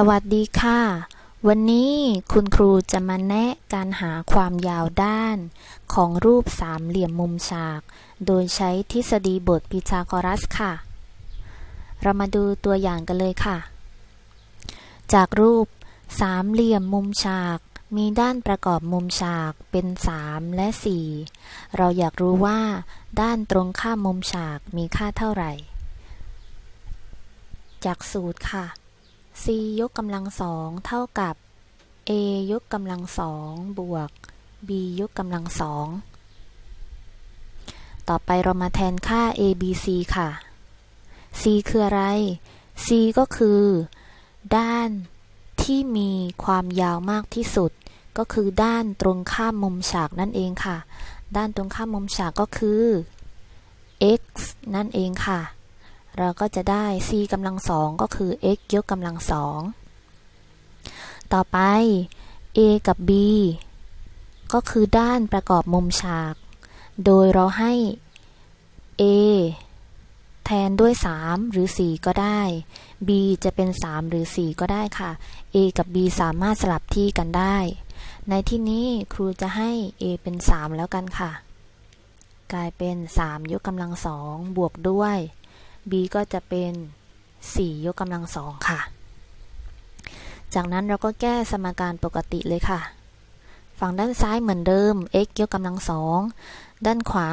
สวัสดีค่ะ วันนี้คุณครูจะมาแนะการหาความยาวด้าน ของรูปสามเหลี่ยมมุมฉาก โดยใช้ทฤษฎีบทพีทาโกรัสค่ะ เรามาดูตัวอย่างกันเลยค่ะ จากรูปสามเหลี่ยมมุมฉาก มีด้านประกอบมุมฉากเป็น 3 และ 4 เราอยากรู้ว่า ด้านตรงข้ามมุมฉากมีค่าเท่าไหร่ จากสูตรค่ะ c ยกกำลังสองเท่ากับ a ยกกำลังสองบวก b ยกกำลังสองต่อไปเรามาแทนค่า a b c ค่ะ c คืออะไร c ก็คือ ด้านที่มีความยาวมากที่สุด ก็คือด้านตรงข้ามมุมฉากนั่นเองค่ะ ด้านตรงข้ามมุมฉากก็คือ x นั่นเองค่ะ เราก็จะได้ c กำลังสองก็คือ x ยกกำลังสองต่อไป a กับ b ก็คือด้านประกอบมุมฉาก โดยเราให้ a แทนด้วย 3 หรือ 4 ก็ได้ b จะเป็น 3 หรือ 4 ก็ได้ค่ะ a กับ b สามารถสลับที่กันได้ ในที่นี้ครูจะให้ a เป็น 3 แล้วกันค่ะ กลายเป็น 3 ยกกำลังสองบวกด้วย b ก็จะเป็น 4 ยกกำลังสองค่ะ จากนั้นเราก็แก้สมการปกติเลยค่ะ ฝั่งด้านซ้ายเหมือนเดิม x ยกกำลังสองด้านขวา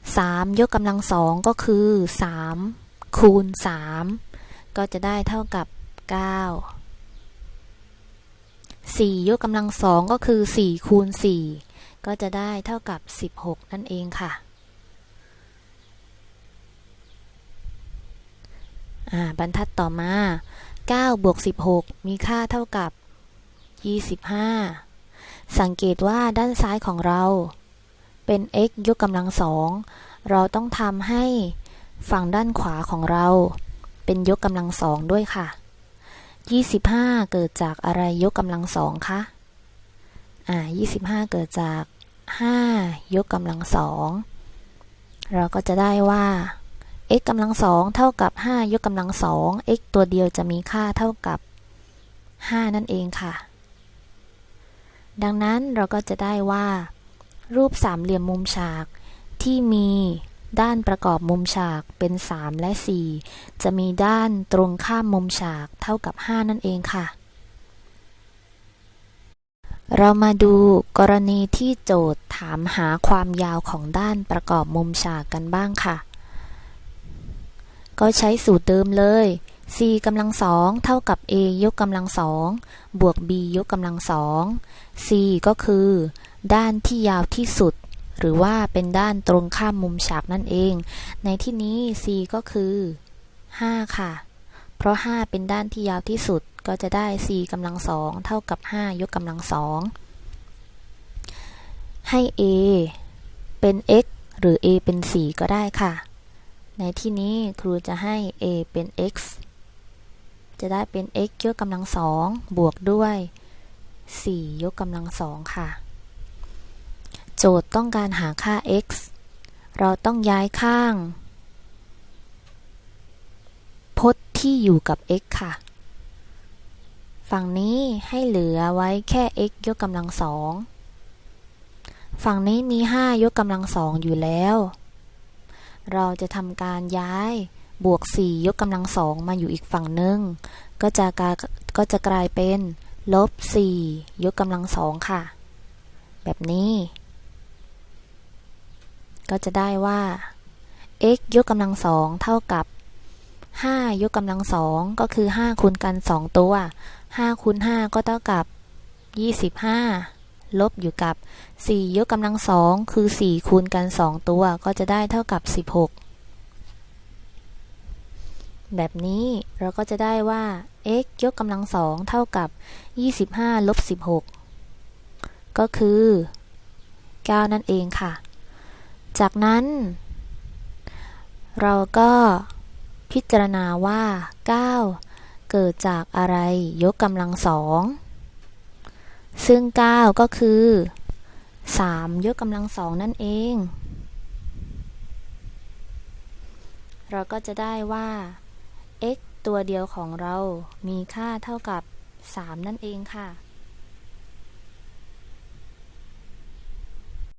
3 ยกกำลังสองก็คือ 3 คูณ 3 ก็จะได้เท่ากับ 9 4 ยกกำลังสองก็คือ 4 คูณ 4 ก็จะได้เท่ากับ 16 นั่นเองค่ะ อ่า บรรทัดต่อมา9บวก16 มีค่าเท่ากับ 25 สังเกตว่าด้านซ้ายของเรา เป็น x ยกกำลังสอง เราต้องทำให้ฝั่งด้านขวาของเรา เป็นยกกำลังสองด้วยค่ะ 25 เกิดจากอะไรยกกำลังสองคะ อ่า 25 เกิดจาก 5 ยกกำลังสอง เราก็จะได้ว่า x กำลังสองเท่ากับ 5 ยกกำลังสอง x ตัวเดียวจะมีค่าเท่ากับ 5 นั่นเองค่ะ ดังนั้นเราก็จะได้ว่า รูปสามเหลี่ยมมุมฉากที่มีด้านประกอบมุมฉากเป็น 3 และ 4 จะมีด้านตรงข้ามมุมฉากเท่ากับ 5 นั่นเองค่ะ เรามาดูกรณีที่โจทย์ถามหาความยาวของด้านประกอบมุมฉากกันบ้างค่ะ ก็ใช้สูตรเดิมเลย c กำลังสองเท่ากับ a ยกกำลังสองบวก b ยกกำลังสอง c ก็คือ ด้านที่ยาวที่สุด หรือว่าเป็นด้านตรงข้ามมุมฉากนั่นเอง ในที่นี้ c ก็คือ 5 ค่ะ เพราะ 5 เป็นด้านที่ยาวที่สุดก็จะได้ c กำลังสองเท่ากับ 5 ยกกำลังสองให้ a เป็น x หรือ a เป็น 4 ก็ได้ค่ะ ในที่นี้ครูจะให้ a เป็น x จะได้เป็น x ยกกำลังสองบวกด้วย 4 ยกกำลังสองค่ะ โจทย์ต้องการหาค่า x เราต้องย้ายข้าง พจน์ที่อยู่กับ x ค่ะ ฝั่งนี้ให้เหลือไว้แค่ x ยกกำลังสองฝั่งนี้มี 5 ยกกำลังสองอยู่แล้ว เราจะทำการย้ายบวก 4 ยกกำลังสองมาอยู่อีกฝั่งหนึ่งก็จะกลายก็จะกลายเป็นลบ 4 ยกกำลังสองค่ะ แบบนี้ ก็จะได้ว่า x ยกกำลังสองเท่ากับ 5 ยกกำลังสองก็คือ 5 คูณกัน 2 ตัว 5 คูณ 5 ก็เท่ากับ 25 ลบอยู่กับ 4 ยกกำลังสองคือ 4 คูณกัน 2 ตัวก็จะได้เท่ากับ 16 แบบนี้เราก็จะได้ว่า x ยกกำลังสองเท่ากับ 25 ลบ 16 ก็คือ 9 นั่นเองค่ะ จากนั้น เราก็พิจารณาว่า 9 เกิดจากอะไรยกกำลังสอง ซึ่ง 9 ก็คือ 3 ยกกำลังสองนั่นเอง เราก็จะได้ว่า x ตัวเดียวของเรามีค่าเท่ากับ 3 นั่นเองค่ะ